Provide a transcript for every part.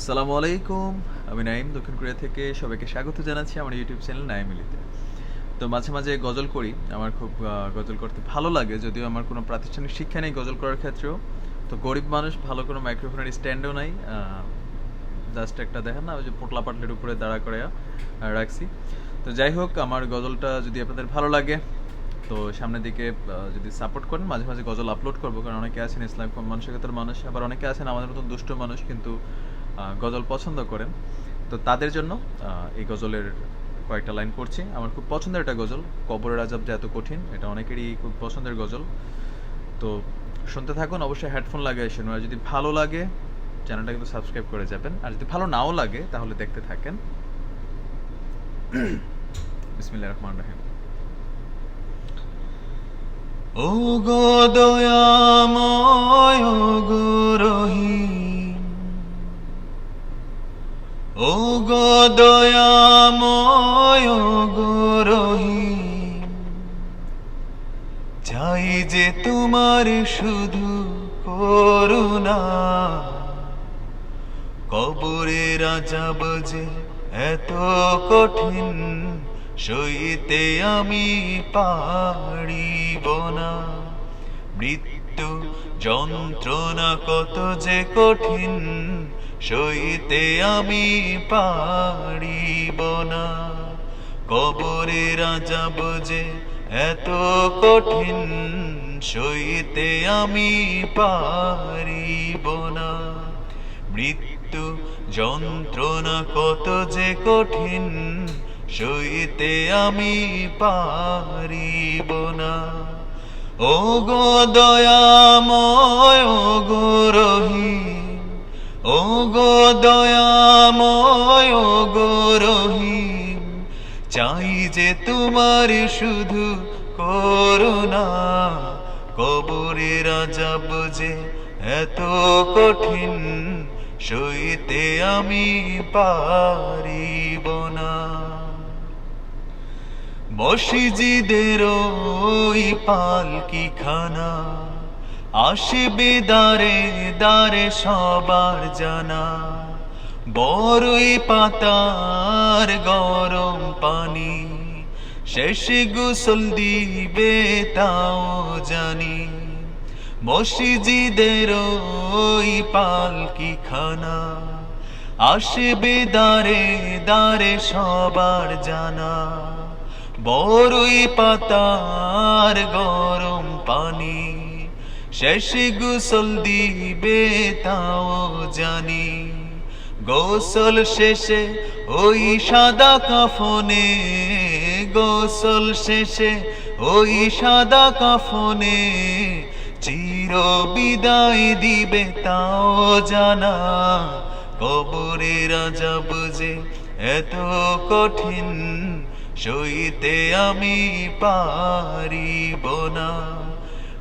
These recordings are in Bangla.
আসসালামু আলাইকুম, আমি নাইম দক্ষিণ কোরিয়া থেকে সবাইকে স্বাগত জানাচ্ছি আমার ইউটিউব চ্যানেল নাইমিলিতে। তো মাঝে মাঝে গজল করি, আমার খুব গজল করতে ভালো লাগে, যদিও আমার কোনো প্রাতিষ্ঠানিক শিক্ষা নেই গজল করার ক্ষেত্রেও। তো গরিব মানুষ, ভালো কোনো মাইক্রোফোনের স্ট্যান্ডও নাই জাস্ট একটা দেখেন না, ওই যে পোটলা পাটলের উপরে দাঁড়া করে রাখছি। তো যাই হোক, আমার গজলটা যদি আপনাদের ভালো লাগে, তো সামনের দিকে যদি সাপোর্ট করেন, মাঝে মাঝে গজল আপলোড করব, কারণ অনেকে আছেন ইসলাম মানসিকতার মানুষ, আবার অনেকে আছেন আমাদের মতন দুষ্ট মানুষ, কিন্তু গজল পছন্দ করেন। তো তাদের জন্য এই গজলের কয়েকটা লাইন পড়ছি। আমার খুব পছন্দের একটা গজল, কবরের আজাব যে এত কঠিন, এটা অনেকেরই খুব পছন্দের গজল। তো শুনতে থাকুন, অবশ্যই হেডফোন লাগিয়ে শুনুন আর যদি ভালো লাগে, চ্যানেলটা কিন্তু সাবস্ক্রাইব করে যাবেন। আর যদি ভালো নাও লাগে, তাহলে দেখতে থাকেন। বিসমিল্লাহ রহমান রাহিম। ও গো দয়াময় গো রহিম। ও গো দয়াময় গো চাই যে তোমার শুধু করুণা। কবরে রাজা বজে এত কঠিন, সইতে আমি পারিব না। মৃত্যু যন্ত্রণা কত যে কঠিন, সইতে আমি পারিব না। কবরে রাজা বজে এত কঠিন, সইতে আমি পারিব না। মৃত্যু, যন্ত্রণা কত যে কঠিন, সইতে আমি পারিব না। ও গো দয়াময় ও গো রহিম ও গো দয়াময় ও গো রহিম, চাই যে তোমার শুধু করুণা কবরে রাজা বুঝে এত কঠিন, সইতে আমি পারিব মসজিদের ওই পালকি খানা আসবে দারে দারে সবার জানা। বড়ই পাতার গরম পানি, শেষে গোসল দিবে তাও জানি। মসজিদের ওই পালকি খানা আসবে দারে দারে সবার জানা। বড়ই পাতার গরম পানি, শেষে গোসল দিবে তাও জানি। গোসল শেষে ওই সাদা কাফনে, গোসল শেষে ওই সাদা কাফনে চির বিদায় দিবে তাও জানা। কবরে রাজা বুঝে এত কঠিন সইতে আমি পারিব না।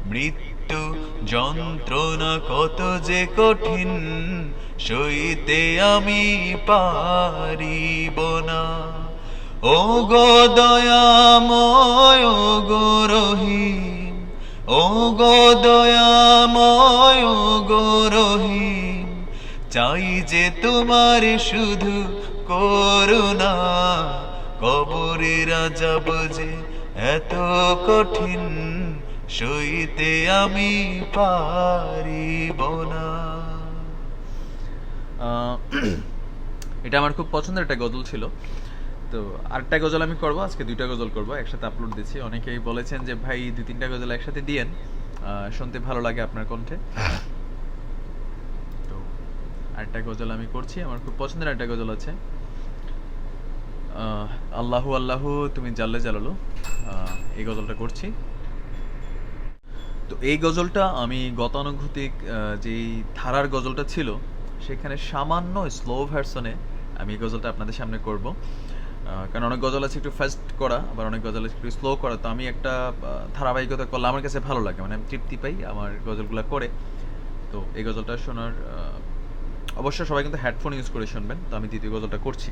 মৃত্যু যন্ত্রণা কত যে কঠিন, সইতে আমি পারিব না। ও গো দয়াময় গো ও গো দয়াময় চাই যে তোমার শুধু করুণা। কবরে রাজা বুঝে এত কঠিন সইতে আমি পারিব না। এটা আমার খুব পছন্দের একটা গজল ছিল। তো আরেকটা গজল আমি করব আজকে দুইটা গজল করব একসাথে আপলোড দিচ্ছি। অনেকেই বলেছেন যে ভাই দুই তিনটা গজল একসাথে দিয়েন শুনতে ভালো লাগে আপনার কণ্ঠে। তো আরেকটা গজল আমি করছি আমার খুব পছন্দের একটা গজল আছে। আল্লাহু আল্লাহু, তুমি জাল্লে জালালো। এই গজলটা করছি। তো এই গজলটা আমি গতানুভূতিক যেই ধারার গজলটা ছিল, সেখানে সামান্য স্লো ভার্সনে আমি এই গজলটা আপনাদের সামনে করব। কারণ অনেক গজল আছে একটু ফাস্ট করা, আবার অনেক গজল আছে একটু স্লো করা। তো আমি একটা ধারাবাহিকতা করলে আমার কাছে ভালো লাগে মানে আমি তৃপ্তি পাই আমার গজলগুলো করে। তো এই গজলটা শোনার অবশ্য সবাই কিন্তু হেডফোন ইউজ করে শুনবেন, তো আমি দ্বিতীয় গজলটা করছি।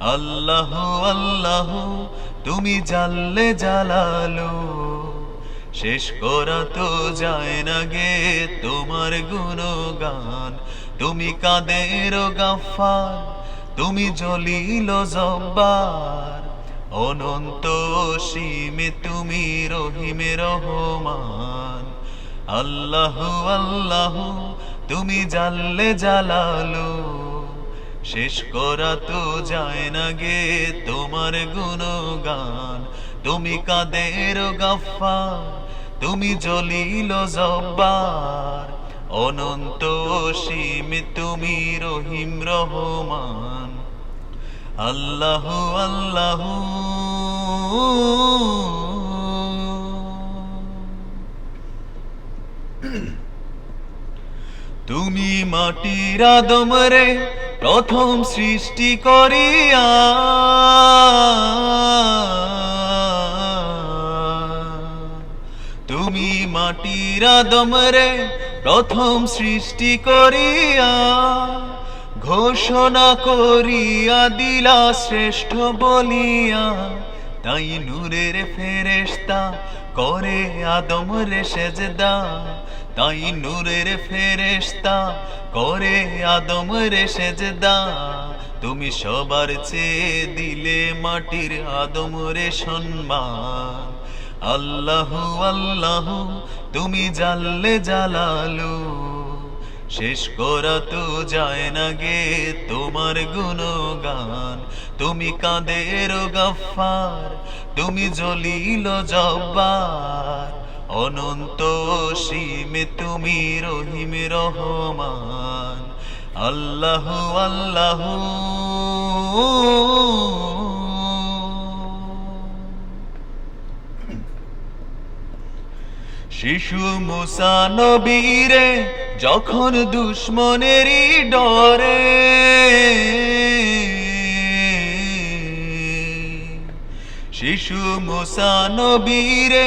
আল্লাহ আল্লাহ, তুমি জানলে জালালো। শেষ করা তো যায় না গে তোমার গুণগান। তুমি কাদের গাফার, তুমি জলিল জব্বার। অনন্ত সীমে তুমি রহিমে রহমান। আল্লাহ আল্লাহ, তুমি জানলে জালালো। শেষ করা তো যায় না গে তোমার গুণগান। তুমি কাদের গাফার তুমি জলিল জব্বার। অনন্ত সীম তুমি রহিম রহমান। আল্লাহ আল্লাহ। তুমি মাটির আদমরে প্রথম সৃষ্টি করিয়া। তুমি মাটির আদমরে প্রথম সৃষ্টি করিয়া ঘোষণা করিয়া দিলা শ্রেষ্ঠ বলিয়া। তাই নূরের ফেরেশতা করে আদম রে সেজদা। তাই নূরের ফেরেশতা করে আদম রে সেজদা। তুমি সবার চেয়ে দিলে মাটির আদম রে সম্মান। আল্লাহ আল্লাহ, তুমি জানলে জালালু। শেষ করা তো যায় না গে তোমার গুণগান। তুমি কাদের গাফার তুমি জলিল জব্বার। অনন্ত সীমে তুমি রহিম রহমান। আল্লাহ আল্লাহ। শিশু মুসা নবীরে যখন দুশ্মনেরই ডরে, শিশু মুসা নবীরে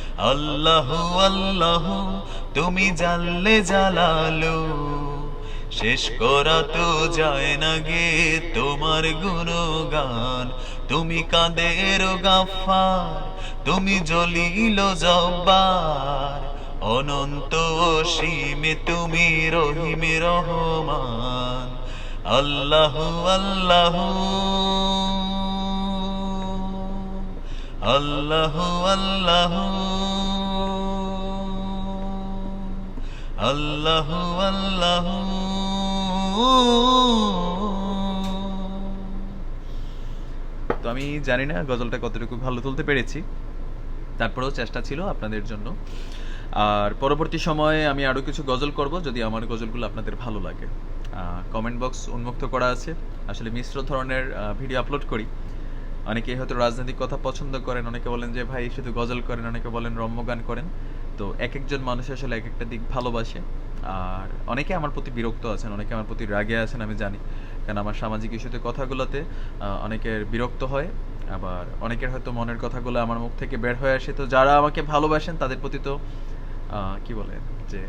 আল্লাহ আল্লাহ, তুমি জানলে জালালো। শেষ করা তো যায় না গে তোমার গুণগান। তুমি কাদের গাফার, তুমি জলিল জব্বার। অনন্ত সীমে তুমি রহিম রহমান। আল্লাহ আল্লাহ। আল্লাহ আল্লাহ। আল্লাহ আল্লাহ। তো আমি জানি না গজলটা কতটুকু ভালো তুলতে পেরেছি। তারপরেও চেষ্টা ছিল আপনাদের জন্য। আর পরবর্তী সময়ে আমি আরও কিছু গজল করব যদি আমার গজলগুলো আপনাদের ভালো লাগে। কমেন্ট বক্স উন্মুক্ত করা আছে। আসলে মিশ্র ধরনের ভিডিও আপলোড করি। অনেকে হয়তো রাজনৈতিক কথা পছন্দ করেন, অনেকে বলেন যে ভাই শুধু গজল করেন, অনেকে বলেন রম্য গান করেন। তো এক একজন মানুষ আসলে এক একটা দিক ভালোবাসে। আর অনেকে আমার প্রতি বিরক্ত আছেন, অনেকে আমার প্রতি রাগে আছেন, আমি জানি। কারণ আমার সামাজিক ইস্যুতে কথাগুলোতে অনেকের বিরক্ত হয়, আবার অনেকের হয়তো মনের কথাগুলো আমার মুখ থেকে বের হয়ে আসে। তো যারা আমাকে ভালোবাসেন, তাদের প্রতি তো কি বলে, যে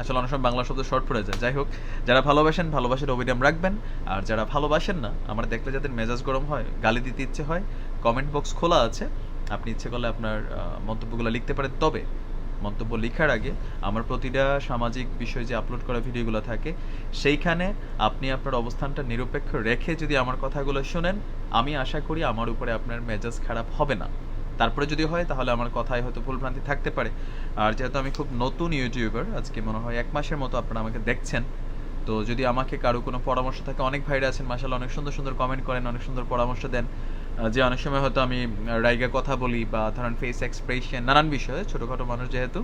আসলে অনেক সময় বাংলা শব্দ শর্ট পড়ে যায়। যাই হোক, যারা ভালোবাসেন, ভালোবাসার অবিরাম রাখবেন। আর যারা ভালোবাসেন না, আমার দেখলে যাদের মেজাজ গরম হয়, গালি দিতে ইচ্ছে হয় কমেন্ট বক্স খোলা আছে। আপনি ইচ্ছে করলে আপনার মন্তব্যগুলো লিখতে পারেন। তবে মন্তব্য লেখার আগে আমার প্রতিটা সামাজিক বিষয় যে আপলোড করা ভিডিওগুলো থাকে, সেইখানে আপনি আপনার অবস্থানটা নিরপেক্ষ রেখে যদি আমার কথাগুলো শোনেন, আমি আশা করি আমার উপরে আপনার মেজাজ খারাপ হবে না। তারপরে যদি হয়, তাহলে আমার কথায় হয়তো ভুলভ্রান্তি থাকতে পারে। আর যেহেতু আমি খুব নতুন ইউটিউবার, আজকে মনে হয় এক মাসের মতো আপনারা আমাকে দেখছেন। তো যদি আমাকে কারও কোনো পরামর্শ থাকে, অনেক ভাইরা আছেন মাসাল অনেক সুন্দর সুন্দর কমেন্ট করেন, অনেক সুন্দর পরামর্শ দেন। যে অনেক সময় হয়তো আমি রাইগা কথা বলি বা ধরেন ফেস এক্সপ্রেশন নানান বিষয়ে, ছোটোখাটো মানুষ যেহেতু।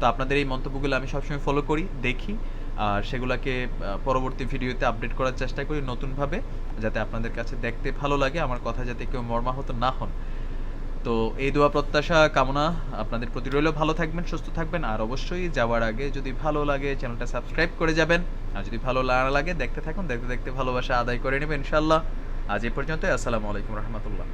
তো আপনাদের এই মন্তব্যগুলো আমি সবসময় ফলো করি, দেখি, আর সেগুলোকে পরবর্তী ভিডিওতে আপডেট করার চেষ্টা করি নতুনভাবে, যাতে আপনাদের কাছে দেখতে ভালো লাগে, আমার কথা যাতে কেউ মর্মাহত না হন। তো এই দোয়া প্রত্যাশা, কামনা আপনাদের প্রতি রইল। ভালো থাকবেন, সুস্থ থাকবেন, আর অবশ্যই যাওয়ার আগে যদি ভালো লাগে, চ্যানেলটা সাবস্ক্রাইব করে যাবেন। আর যদি ভালো লাগে, দেখতে থাকুন, দেখতে দেখতে ভালোবাসা আদায় করে নেবেন ইনশাল্লাহ আজ এই পর্যন্ত আসসালামু আলাইকুম রহমতুল্লাহ।